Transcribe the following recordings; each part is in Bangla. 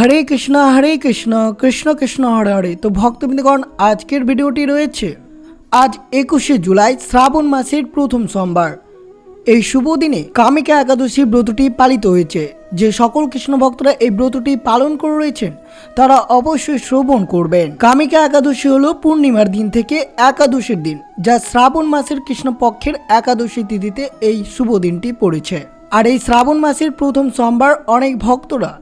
হরে কৃষ্ণ হরে কৃষ্ণ কৃষ্ণ কৃষ্ণ, হরে হরে। তো ভক্ত ভক্তবৃন্দগণ, আজকের ভিডিওটি রয়েছে। আজ একুশে জুলাই, শ্রাবণ মাসের প্রথম সোমবার। এই শুভ দিনে কামিকা একাদশী ব্রতটি পালিত হয়েছে। যে সকল কৃষ্ণ ভক্তরা এই ব্রতটি পালন করে রয়েছেন, তারা অবশ্যই শ্রবণ করবেন। কামিকা একাদশী হলো পূর্ণিমার দিন থেকে একাদশীর দিন, যা শ্রাবণ মাসের কৃষ্ণপক্ষের একাদশী তিথিতে এই শুভ দিনটি পড়েছে। আর এই শ্রাবণ মাসের প্রথম সোমবার অনেক ভক্তরা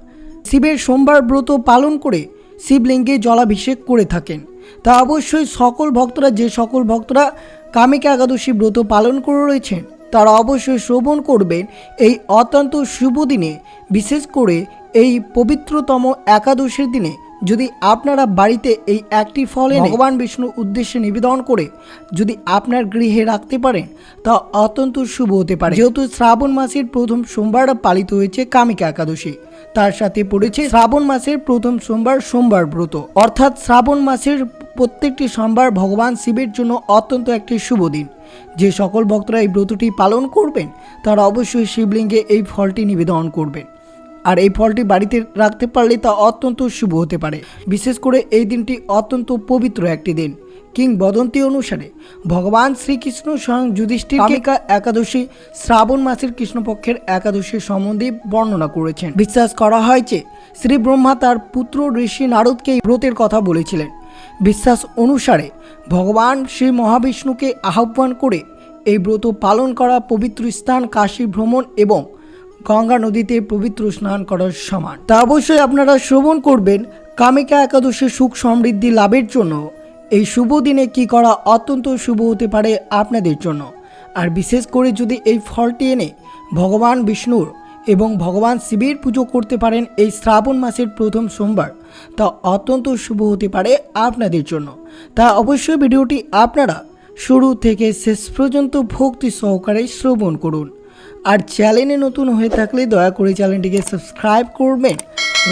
শিবের সোমবার ব্রত পালন করে শিবলিঙ্গে জলাভিষেক করে থাকেন। তা অবশ্যই সকল ভক্তরা, যে সকল ভক্তরা কামিকা একাদশী ব্রত পালন করে রয়েছেন, তারা অবশ্যই শ্রবণ করবেন এই অত্যন্ত শুভ দিনে। বিশেষ করে এই পবিত্রতম একাদশীর দিনে যদি আপনারা বাড়িতে এই একটি ফল ভগবান বিষ্ণুর উদ্দেশ্যে নিবেদন করে যদি আপনার গৃহে রাখতে পারেন, তা অত্যন্ত শুভ হতে পারে। যেহেতু শ্রাবণ মাসের প্রথম সোমবার পালিত হয়েছে কামিকা একাদশী, তার সাথে পড়েছে শ্রাবণ মাসের প্রথম সোমবার সোমবার ব্রত। অর্থাৎ শ্রাবণ মাসের প্রত্যেকটি সোমবার ভগবান শিবের জন্য অত্যন্ত একটি শুভ দিন। যে সকল ভক্তরা এই ব্রতটি পালন করবেন, তারা অবশ্যই শিবলিঙ্গে এই ফলটি নিবেদন করবেন। আর এই ফলটি বাড়িতে রাখতে পারলে তা অত্যন্ত শুভ হতে পারে। বিশেষ করে এই দিনটি অত্যন্ত পবিত্র একটি দিন। কিংবদন্তি অনুসারে ভগবান শ্রীকৃষ্ণ স্বয়ং যুধিষ্ঠির একাদশী, শ্রাবণ মাসের কৃষ্ণপক্ষের একাদশীর সম্বন্ধে বর্ণনা করেছেন। বিশ্বাস করা হয় যে শ্রী ব্রহ্মা তার পুত্র ঋষি নারদকে ব্রতের কথা বলেছিলেন। বিশ্বাস অনুসারে ভগবান শ্রী মহাবিষ্ণুকে আহ্বান করে এই ব্রত পালন করা পবিত্র স্থান কাশী ভ্রমণ এবং গঙ্গা নদীতে পবিত্র স্নান করার সমান। তা অবশ্যই আপনারা শ্রবণ করবেন। কামিকা একাদশী সুখ সমৃদ্ধি লাভের জন্য। এই শুভ দিনে কি করা অত্যন্ত শুভ হতে পারে আপনাদের জন্য। আর বিশেষ করে যদি এই ফলটি এনে ভগবান বিষ্ণুর এবং ভগবান শিবের পুজো করতে পারেন এই শ্রাবণ মাসের প্রথম সোমবার, তা অত্যন্ত শুভ হতে পারে আপনাদের জন্য। তা অবশ্যই ভিডিওটি আপনারা শুরু থেকে শেষ পর্যন্ত ভক্তি সহকারে শ্রবণ করুন। আর চ্যানেলে নতুন হয়ে থাকলে দয়া করে চ্যানেলটিকে সাবস্ক্রাইব করবেন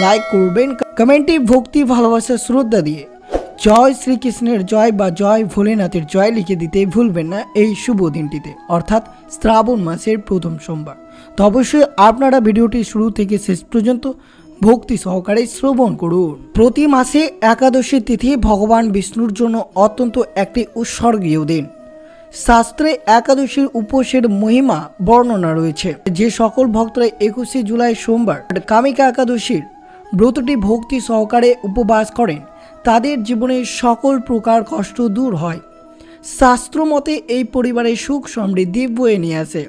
লাইক করবেন কমেন্টে ভক্তি, ভালোবাসা, শ্রদ্ধা দিয়ে জয় শ্রীকৃষ্ণের জয় বা জয় ভোলেনাথের জয় লিখে দিতে ভুলবেন না এই শুভ দিনটিতে, অর্থাৎ শ্রাবণ মাসের প্রথম সোমবার। তো অবশ্যই আপনারা ভিডিওটি শুরু থেকে শেষ পর্যন্ত ভক্তি সহকারে শ্রবণ করুন। প্রতি মাসে একাদশী তিথি ভগবান বিষ্ণুর জন্য অত্যন্ত একটি উৎসর্গীয় দিন। শাস্ত্রে একাদশীর উপোসের মহিমা বর্ণনা রয়েছে। যে সকল ভক্তরা একুশে জুলাই সোমবার কামিকা একাদশীর ব্রতটি ভক্তি সহকারে উপবাস করেন, তাদের জীবনে সকল প্রকার কষ্ট দূর হয়। শাস্ত্র মতে এই পরিবারে সুখ সমৃদ্ধি বয়ে নিয়ে আসে।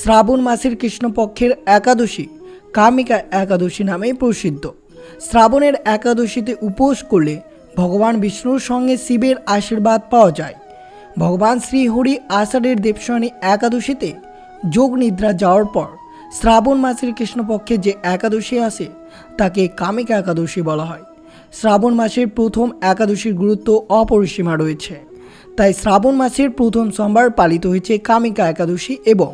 শ্রাবণ মাসের কৃষ্ণপক্ষের একাদশী কামিকা একাদশী নামে প্রসিদ্ধ। শ্রাবণের একাদশীতে উপোস করলে ভগবান বিষ্ণুর সঙ্গে শিবের আশীর্বাদ পাওয়া যায়। ভগবান শ্রীহরি আষাঢ়ের দেবশনী একাদশীতে যোগ নিদ্রা যাওয়ার পর শ্রাবণ মাসের কৃষ্ণপক্ষে যে একাদশী আসে, তাকে কামিকা একাদশী বলা হয়। শ্রাবণ মাসের প্রথম একাদশীর গুরুত্ব অপরিসীমা রয়েছে। তাই শ্রাবণ মাসের প্রথম সোমবার পালিত হয়েছে কামিকা একাদশী এবং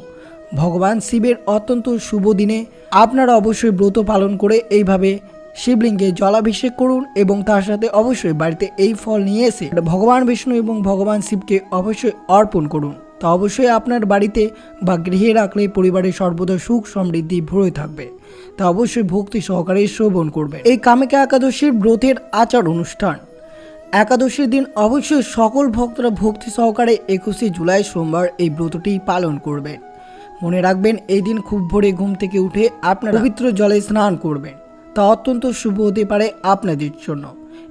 ভগবান শিবের অত্যন্ত শুভ দিনে আপনারা অবশ্যই ব্রত পালন করে এইভাবে শিবলিঙ্গে জলাভিষেক করুন এবং তার সাথে অবশ্যই বাড়িতে এই ফল নিয়ে এসে ভগবান বিষ্ণু এবং ভগবান শিবকে অবশ্যই অর্পণ করুন। তা অবশ্যই আপনার বাড়িতে বা গৃহে রাখলে পরিবারের সর্বদা সুখ সমৃদ্ধি ভরে থাকবে। তা অবশ্যই ভক্তি সহকারে শ্রবণ করবে এই কামিকা একাদশীর ব্রতের আচার অনুষ্ঠান। একাদশীর দিন অবশ্যই সকল ভক্তরা ভক্তি সহকারে একুশে জুলাই সোমবার এই ব্রতটি পালন করবেন। মনে রাখবেন, এই দিন খুব ভোরে ঘুম থেকে উঠে আপনার পবিত্র জলে স্নান করবেন। তা অত্যন্ত শুভ হতে পারে আপনাদের জন্য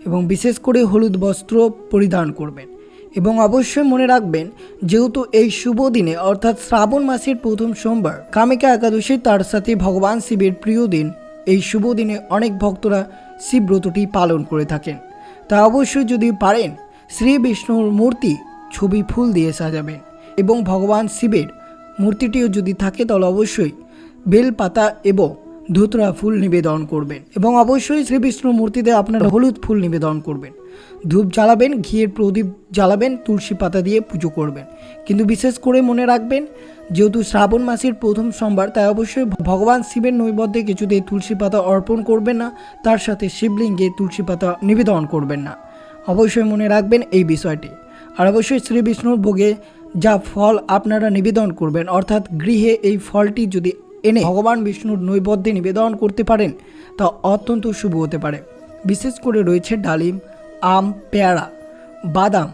এবং বিশেষ করে হলুদ বস্ত্র পরিধান করবেন। এবং অবশ্যই মনে রাখবেন, যেহেতু এই শুভ দিনে, অর্থাৎ শ্রাবণ মাসের প্রথম সোমবার, কামিকা একাদশী, তার সাথে ভগবান শিবের প্রিয় দিন, এই শুভ দিনে অনেক ভক্তরা শিব ব্রতটি পালন করে থাকেন। তা অবশ্যই যদি পারেন, শ্রী বিষ্ণুর মূর্তি, ছবি ফুল দিয়ে সাজাবেন এবং ভগবান শিবের মূর্তিটিও যদি থাকে, তাহলে অবশ্যই বেলপাতা এবং ধুতরা ফুল নিবেদন করবেন এবং অবশ্যই শ্রী বিষ্ণুর মূর্তিতে আপনারা হলুদ ফুল নিবেদন করবেন। ধূপ জ্বালাবেন, ঘিয়ের প্রদীপ জ্বালাবেন, তুলসী পাতা দিয়ে পুজো করবেন। কিন্তু বিশেষ করে মনে রাখবেন, যেহেতু শ্রাবণ মাসের প্রথম সোমবার, তাই অবশ্যই ভগবান শিবের নৈবদ্যে কিছুতেই তুলসী পাতা অর্পণ করবেন না, তার সাথে শিবলিঙ্গে তুলসী পাতা নিবেদন করবেন না। অবশ্যই মনে রাখবেন এই বিষয়টি। আর অবশ্যই শ্রী বিষ্ণুর ভোগে যা ফল আপনারা নিবেদন করবেন, অর্থাৎ গৃহে এই ফলটি যদি এনে ভগবান বিষ্ণুর নৈবদ্যে নিবেদন করতে পারেন, তা অত্যন্ত শুভ হতে পারে। বিশেষ করে রয়েছে ডালিম, আম, পেয়ারা, বাদাম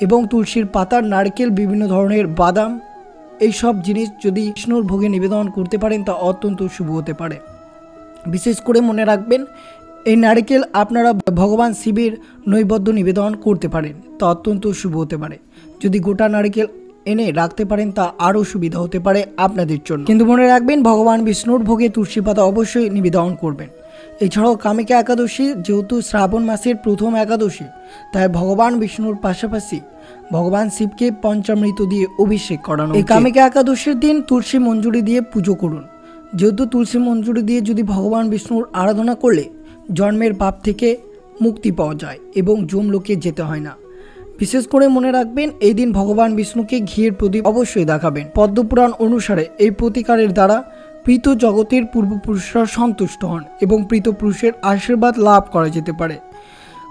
এবং তুলসীর পাতার নারকেল, বিভিন্ন ধরনের বাদাম। এই সব জিনিস যদি বিষ্ণুর ভোগে নিবেদন করতে পারেন, তা অত্যন্ত শুভ হতে পারে। বিশেষ করে মনে রাখবেন, এই নারকেল আপনারা ভগবান শিবের নৈবদ্য নিবেদন করতে পারেন, তা অত্যন্ত শুভ হতে পারে। যদি গোটা নারকেল এনে রাখতে পারেন তা আরও সুবিধা হতে পারে আপনাদের জন্য। কিন্তু মনে রাখবেন ভগবান বিষ্ণুর ভোগে তুলসী পাতা অবশ্যই নিবেদন করবেন। এছাড়াও কামিকা একাদশী যেহেতু শ্রাবণ মাসের প্রথম একাদশী তাই ভগবান বিষ্ণুর পাশাপাশি ভগবান শিবকে পঞ্চামৃত দিয়ে অভিষেক করানো এই কামিকা একাদশীর দিন তুলসী মঞ্জুরি দিয়ে পুজো করুন। যেহেতু তুলসী মঞ্জুরি দিয়ে যদি ভগবান বিষ্ণুর আরাধনা করলে জন্মের পাপ থেকে মুক্তি পাওয়া যায় এবং যমলোকে যেতে হয় না। বিশেষ করে মনে রাখবেন, এই দিন ভগবান বিষ্ণুকে ঘিয়ের প্রদীপ অবশ্যই দেখাবেন। পদ্মপুরাণ অনুসারে এই প্রতিকারের দ্বারা প্রীত জগতের পূর্বপুরুষরা সন্তুষ্ট হন এবং প্রীত পুরুষের আশীর্বাদ লাভ করা যেতে পারে।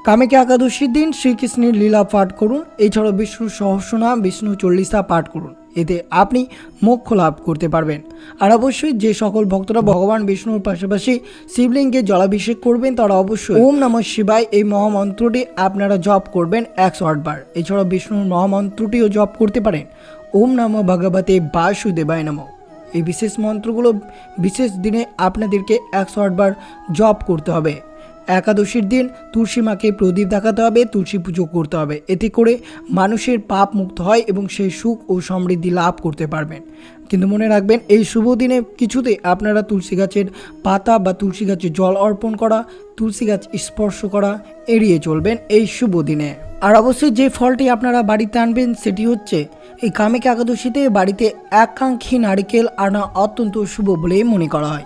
কামেকে একাদশীর দিন শ্রীকৃষ্ণের লীলা পাঠ করুন। এছাড়াও বিষ্ণু সহস্রনাম বিষ্ণু চল্লিশা পাঠ করুন। এতে আপনি মোক্ষ লাভ করতে পারবেন। আর অবশ্যই যে সকল ভক্তরা ভগবান বিষ্ণুর পাশাপাশি শিবলিঙ্গে জলাভিষেক করবেন, তারা অবশ্যই ওম নমঃ শিবায় এই মহামন্ত্রটি আপনারা জপ করবেন একশো আটবার এছাড়াও বিষ্ণুর মহামন্ত্রটিও জপ করতে পারেন। ওম নমঃ ভগবতে বাসুদেবায় নমঃ। এই বিশেষ মন্ত্রগুলো বিশেষ দিনে আপনাদেরকে একশো আটবার জপ করতে হবে। একাদশীর দিন তুলসী মাকে প্রদীপ দেখাতে হবে, তুলসী পুজো করতে হবে। এতে করে মানুষের পাপ মুক্ত হয় এবং সেই সুখ ও সমৃদ্ধি লাভ করতে পারবেন। কিন্তু মনে রাখবেন, এই শুভ দিনে কিছুতে আপনারা তুলসী গাছের পাতা বা তুলসী গাছে জল অর্পণ করা, তুলসী গাছ স্পর্শ করা এড়িয়ে চলবেন এই শুভ দিনে। আর অবশ্যই যে ফলটি আপনারা বাড়িতে আনবেন সেটি হচ্ছে, এই কামিক একাদশীতে বাড়িতে একাঙ্ক্ষী নারিকেল আনা অত্যন্ত শুভ বলে মনে করা হয়।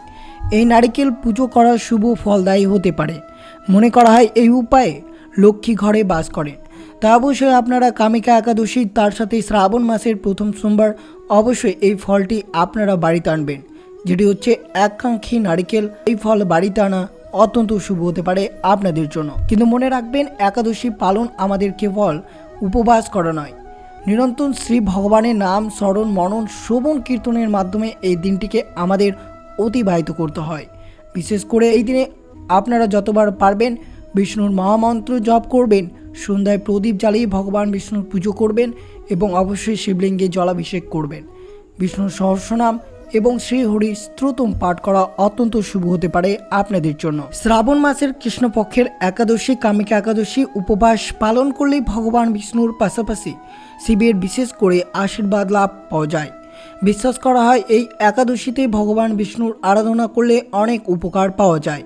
এই নারিকেল পুজো করা শুভ ফলদায়ী হতে পারে। মনে করা হয় এই উপায়ে লক্ষ্মী ঘরে বাস করেন। তা অবশ্যই আপনারা কামিকা একাদশী, তার সাথে শ্রাবণ মাসের প্রথম সোমবার অবশ্যই এই ফলটি আপনারা বাড়িতে আনবেন, যেটি হচ্ছে একাঙ্ক্ষী নারিকেল। এই ফল বাড়িতে আনা অত্যন্ত শুভ হতে পারে আপনাদের জন্য। কিন্তু মনে রাখবেন, একাদশী পালন আমাদের কেবল উপবাস করা নয়। নিরন্তর শ্রী ভগবানের নাম স্মরণ, মনন, শ্রবণ, কীর্তনের মাধ্যমে এই দিনটিকে আমাদের অতিবাহিত করতে হয়। বিশেষ করে এই দিনে আপনারা যতবার পারবেন বিষ্ণুর মহামন্ত্র জপ করবেন, সন্ধ্যায় প্রদীপ জ্বালিয়ে ভগবান বিষ্ণুর পুজো করবেন এবং অবশ্যই শিবলিঙ্গে জলাভিষেক করবেন। বিষ্ণুর সহস্রনাম এবং শ্রীহরি স্ত্রোতম পাঠ করা অত্যন্ত শুভ হতে পারে আপনাদের জন্য। শ্রাবণ মাসের কৃষ্ণপক্ষের একাদশী, কামিকা একাদশী উপবাস পালন করলেই ভগবান বিষ্ণুর পাশাপাশি শিবের বিশেষ করে আশীর্বাদ লাভ পাওয়া যায়। বিশ্বাস করা হয়, এই একাদশীতে ভগবান বিষ্ণুর আরাধনা করলে অনেক উপকার পাওয়া যায়।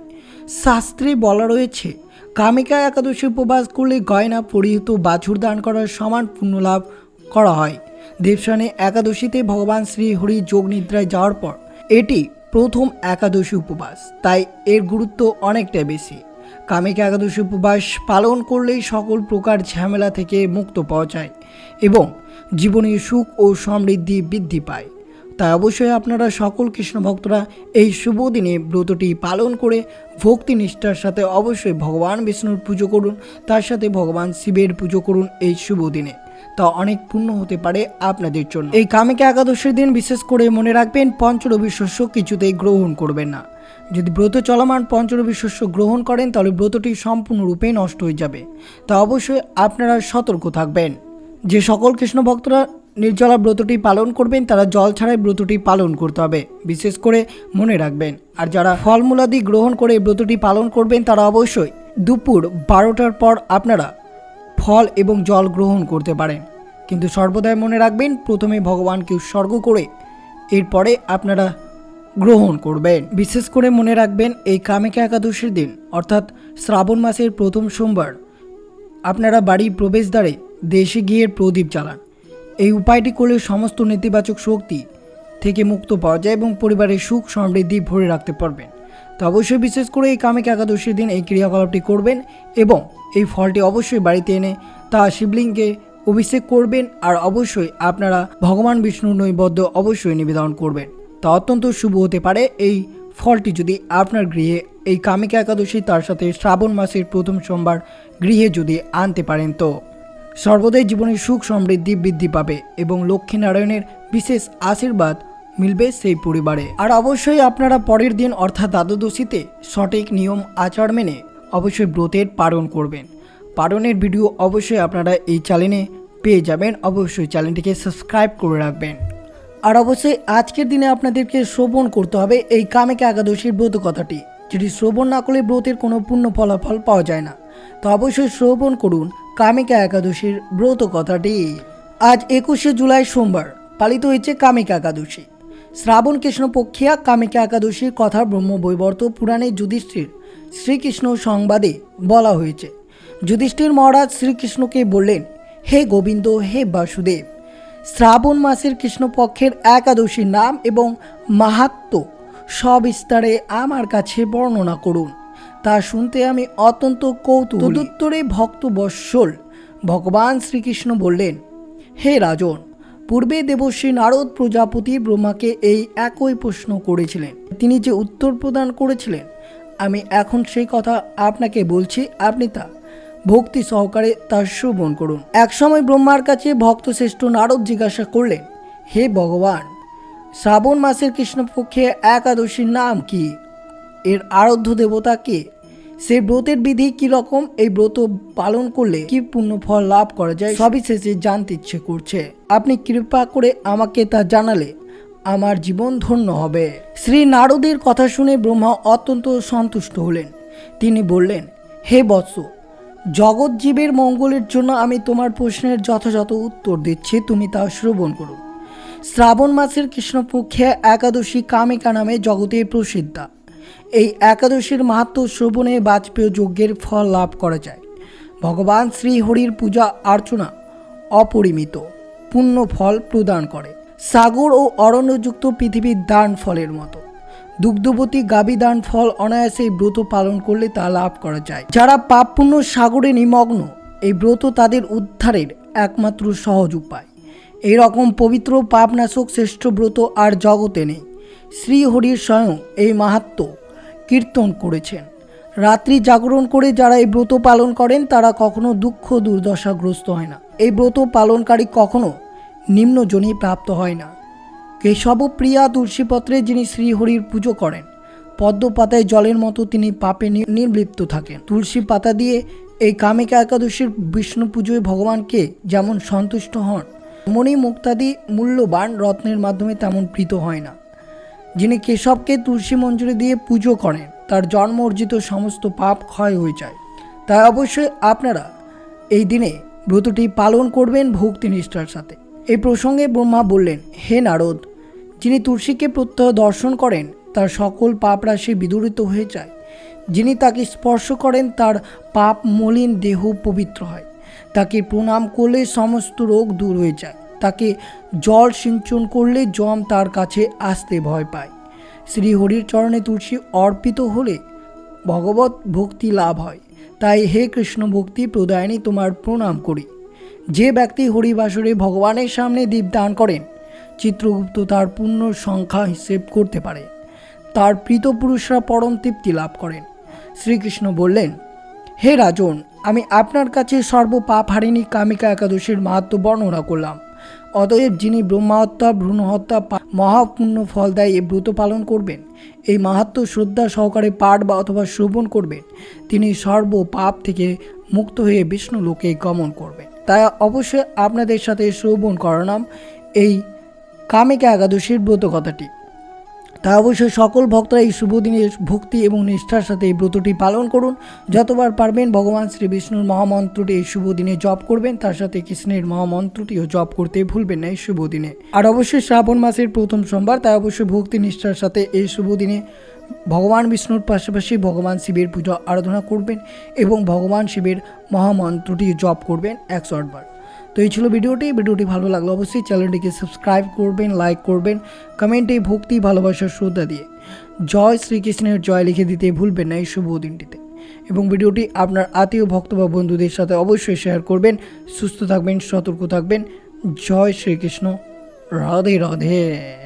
শাস্ত্রে বলা রয়েছে, কামিকা একাদশী উপবাস করলে গয়না, পরিহিত, বাছুর দান করার সমান পুণ্যলাভ করা হয়। দেবসানে একাদশীতে ভগবান শ্রী হরি যোগ নিদ্রায় যাওয়ার পর এটি প্রথম একাদশী উপবাস, তাই এর গুরুত্ব অনেকটাই বেশি। কামিকা একাদশী উপবাস পালন করলেই সকল প্রকার ঝামেলা থেকে মুক্ত পাওয়া যায় এবং জীবনে সুখ ও সমৃদ্ধি বৃদ্ধি পায়। তাই অবশ্যই আপনারা সকল কৃষ্ণ ভক্তরা এই শুভ দিনে ব্রতটি পালন করে ভক্তি নিষ্ঠার সাথে অবশ্যই ভগবান বিষ্ণুর পুজো করুন, তার সাথে ভগবান শিবের পুজো করুন এই শুভ দিনে। তা অনেক পূর্ণ হতে পারে আপনাদের জন্য। এই কামিকা একাদশীর দিন বিশেষ করে মনে রাখবেন পঞ্চরবি শস্য কিছুতেই গ্রহণ করবেন না। যদি ব্রত চলমান পঞ্চরবি শস্য গ্রহণ করেন, তাহলে ব্রতটি সম্পূর্ণরূপে নষ্ট হয়ে যাবে। তা অবশ্যই আপনারা সতর্ক থাকবেন। যে সকল কৃষ্ণ ভক্তরা নির্জলা ব্রতটি পালন করবেন, তারা জল ছাড়াই ব্রতটি পালন করতে হবে। বিশেষ করে মনে রাখবেন, আর যারা ফলমূলাদি গ্রহণ করে ব্রতটি পালন করবেন, তারা অবশ্যই দুপুর বারোটার পর আপনারা ফল এবং জল গ্রহণ করতে পারেন। কিন্তু সর্বদাই মনে রাখবেন, প্রথমে ভগবানকে উৎসর্গ করে এরপরে আপনারা গ্রহণ করবেন। বিশেষ করে মনে রাখবেন, এই কামেকা একাদশীর দিন, অর্থাৎ শ্রাবণ মাসের প্রথম সোমবার, আপনারা বাড়ির প্রবেশদ্বারে দেশে গিয়ে প্রদীপ জ্বালান। এই উপায়টি করলে সমস্ত নেতিবাচক শক্তি থেকে মুক্ত পাওয়া যায় এবং পরিবারের সুখ সমৃদ্ধি ভরে রাখতে পারবেন। তো অবশ্যই বিশেষ করে এই কামিক একাদশীর দিন এই ক্রিয়াকলাপটি করবেন এবং এই ফলটি অবশ্যই বাড়িতে এনে তা শিবলিঙ্গে অভিষেক করবেন আর অবশ্যই আপনারা ভগবান বিষ্ণুর নৈবদ্য অবশ্যই নিবেদন করবেন। তা অত্যন্ত শুভ হতে পারে এই ফলটি যদি আপনার গৃহে এই কামিকা একাদশী তার সাথে শ্রাবণ মাসের প্রথম সোমবার গৃহে যদি আনতে পারেন তো। সর্বদাই জীবনে সুখ সমৃদ্ধি বৃদ্ধি পাবে এবং লক্ষ্মীনারায়ণের বিশেষ আশীর্বাদ মিলবে সেই পরিবারে। আর অবশ্যই আপনারা পরের দিন অর্থাৎ দ্বাদশীতে সঠিক নিয়ম আচার মেনে অবশ্যই ব্রতের পালন করবেন। পালনের ভিডিও অবশ্যই আপনারা এই চ্যানেলে পেয়ে যাবেন। অবশ্যই চ্যানেলটিকে সাবস্ক্রাইব করে রাখবেন। আর অবশ্যই আজকের দিনে আপনাদেরকে শ্রবণ করতে হবে এই কামেকা একাদশীর ব্রত কথাটি। যেটি শ্রবণ না করলে ব্রতের কোনো পূর্ণ ফলাফল পাওয়া যায় না। তো অবশ্যই শ্রবণ করুন। কামিকা একাদশীর ব্রত কথাটি। আজ একুশে জুলাই সোমবার, পালিত হয়েছে কামিকা একাদশী। শ্রাবণ কৃষ্ণ পক্ষিয়া কামিকা একাদশীর কথা ব্রহ্মবৈবর্ত পুরাণে যুধিষ্ঠির শ্রীকৃষ্ণ সংবাদে বলা হয়েছে। যুধিষ্ঠির মহারাজ শ্রীকৃষ্ণকে বললেন, হে গোবিন্দ, হে বাসুদেব, শ্রাবণ মাসের কৃষ্ণপক্ষের একাদশীর নাম এবং মাহাত্ম সবিস্তারে আমার কাছে বর্ণনা করুন। তা শুনতে আমি অত্যন্ত কৌতূহল। তদুত্তরে ভক্ত বৎসল, ভগবান শ্রীকৃষ্ণ বললেন, হে রাজন, পূর্বে দেবশ্রী নারদ প্রজাপতি ব্রহ্মাকে এই একই প্রশ্ন করেছিলেন। তিনি যে উত্তর প্রদান করেছিলেন, আমি এখন সেই কথা আপনাকে বলছি, আপনি তা ভক্তি সহকারে তা শ্রবণ করুন। একসময় ব্রহ্মার কাছে ভক্ত শ্রেষ্ঠ নারদ জিজ্ঞাসা করলেন, হে ভগবান, শ্রাবণ মাসের কৃষ্ণপক্ষে একাদশীর নাম কি? এর আরাধ্য দেবতা কে? সেই ব্রতের বিধি কি রকম? এই ব্রত পালন করলে কি পূর্ণ ফল লাভ করা যায়? সবই শেষে জানতে ইচ্ছে করছে। আপনি কৃপা করে আমাকে তা জানালে আমার জীবন ধন্য হবে। শ্রী নারদের কথা শুনে ব্রহ্মা অত্যন্ত সন্তুষ্ট হলেন। তিনি বললেন, হে বৎস, জগৎ জীবের মঙ্গলের জন্য আমি তোমার প্রশ্নের যথাযথ উত্তর দিচ্ছি। তুমি তা শ্রবণ করুন শ্রাবণ মাসের কৃষ্ণপক্ষে একাদশী কামিকা নামে জগতে প্রসিদ্ধা। এই একাদশীর মাহাত্ম শ্রবণে বাজপেয় যজ্ঞের ফল লাভ করা যায়। ভগবান শ্রীহরির পূজা অর্চনা অপরিমিত পূর্ণ ফল প্রদান করে। সাগর ও অরণ্যযুক্ত পৃথিবীর দান ফলের মতো। দুগ্ধবতী গাবি দান ফল অনায়াসে ব্রত পালন করলে তা লাভ করা যায়। যারা পাপ পুণ্য সাগরে নিমগ্ন, এই ব্রত তাদের উদ্ধারের একমাত্র সহজ উপায়। এই রকম পবিত্র পাপনাশক শ্রেষ্ঠ ব্রত আর জগতে নেই। শ্রীহরির স্বয়ং এই মাহাত্ম কীর্তন করেছেন। রাত্রি জাগরণ করে যারা এই ব্রত পালন করেন, তারা কখনো দুঃখ দুর্দশাগ্রস্ত হয় না। এই ব্রত পালনকারী কখনো নিম্নজনী প্রাপ্ত হয় না। কেশব প্রিয়া তুলসীপত্রে যিনি শ্রীহরির পুজো করেন পদ্ম পাতায় জলের মতো তিনি পাপে নির্লিপ্ত থাকেন। তুলসী পাতা দিয়ে এই কামিকা একাদশীর বিষ্ণু পুজোয় ভগবানকে যেমন সন্তুষ্ট হন মণি মুক্তাদি মূল্যবান রত্নের মাধ্যমে তেমন প্রীত হয় না। যিনি কেশবকে তুলসী মঞ্জুরি দিয়ে পুজো করেন, তার জন্ম অর্জিত সমস্ত পাপ ক্ষয় হয়ে যায়। তাই অবশ্যই আপনারা এই দিনে ব্রতটি পালন করবেন ভক্তি নিষ্ঠার সাথে। এই প্রসঙ্গে ব্রহ্মা বললেন, হে নারদ, যিনি তুলসীকে প্রত্যহ দর্শন করেন, তার সকল পাপ রাশি বিদূরিত হয়ে যায়। যিনি তাকে স্পর্শ করেন, তার পাপ মলিন দেহ পবিত্র হয়। তাকে প্রণাম করলে সমস্ত রোগ দূর হয়ে যায়। তাকে জল সিঞ্চন করলে জম তার কাছে আসতে ভয় পায়। শ্রী হরির চরণে তুলসী অর্পিত হলে ভগবত ভক্তি লাভ হয়। তাই হে কৃষ্ণ ভক্তি প্রদায়নী, তোমার প্রণাম করি। যে ব্যক্তি হরিবাসরে ভগবানের সামনে দীপদান করেন, চিত্রগুপ্ত তার পূর্ণ সংখ্যা হিসেব করতে পারে। তার প্রীত পুরুষরা পরম তৃপ্তি লাভ করেন। শ্রীকৃষ্ণ বললেন, হে রাজন, আমি আপনার কাছে সর্বপাপ হারিণী কামিকা একাদশীর মাহাত্ম বর্ণনা করলাম। অতএব যিনি ব্রহ্মহত্যা, ভ্রূণহত্যা মহাপুণ্য ফল দেয়, এ ব্রত পালন করবেন। এই মাহাত্ম শ্রদ্ধা সহকারে পাঠ বা অথবা শ্রবণ করবেন। তিনি সর্ব পাপ থেকে মুক্ত হয়ে বিষ্ণু লোকে গমন করবেন। তাই অবশ্যই আপনাদের সাথে শ্রবণ করানাম এই কামিকা একাদশীর ব্রত কথাটি। তাই অবশ্যই সকল ভক্তরা এই শুভ দিনে ভক্তি এবং নিষ্ঠার সাথে এই ব্রতটি পালন করুন। যতবার পারবেন ভগবান শ্রী বিষ্ণুর মহামন্ত্রটি এই শুভ দিনে জপ করবেন। তার সাথে কৃষ্ণের মহামন্ত্রটিও জপ করতে ভুলবেন না এই শুভ দিনে। আর অবশ্যই শ্রাবণ মাসের প্রথম সোমবার, তাই অবশ্যই ভক্তি নিষ্ঠার সাথে এই শুভ দিনে ভগবান বিষ্ণুর পাশাপাশি ভগবান শিবের পূজা আরাধনা করবেন এবং ভগবান শিবের মহামন্ত্রটি জপ করবেন একশো আটবার। তো এই ছিল ভিডিওটি। ভিডিওটি ভালো লাগল অবশ্যই চ্যানেলটিকে সাবস্ক্রাইব করবেন, লাইক করবেন, কমেন্টে ভক্তি, ভালোবাসার শ্রদ্ধা দিয়ে। জয় শ্রীকৃষ্ণের জয় লিখে দিতে ভুলবেন না এই শুভ দিনটিতে। এবং ভিডিওটি আপনার আত্মীয়, ভক্ত বা বন্ধুদের সাথে অবশ্যই শেয়ার করবেন। সুস্থ থাকবেন, সতর্ক থাকবেন। জয় শ্রীকৃষ্ণ। রাধে রাধে।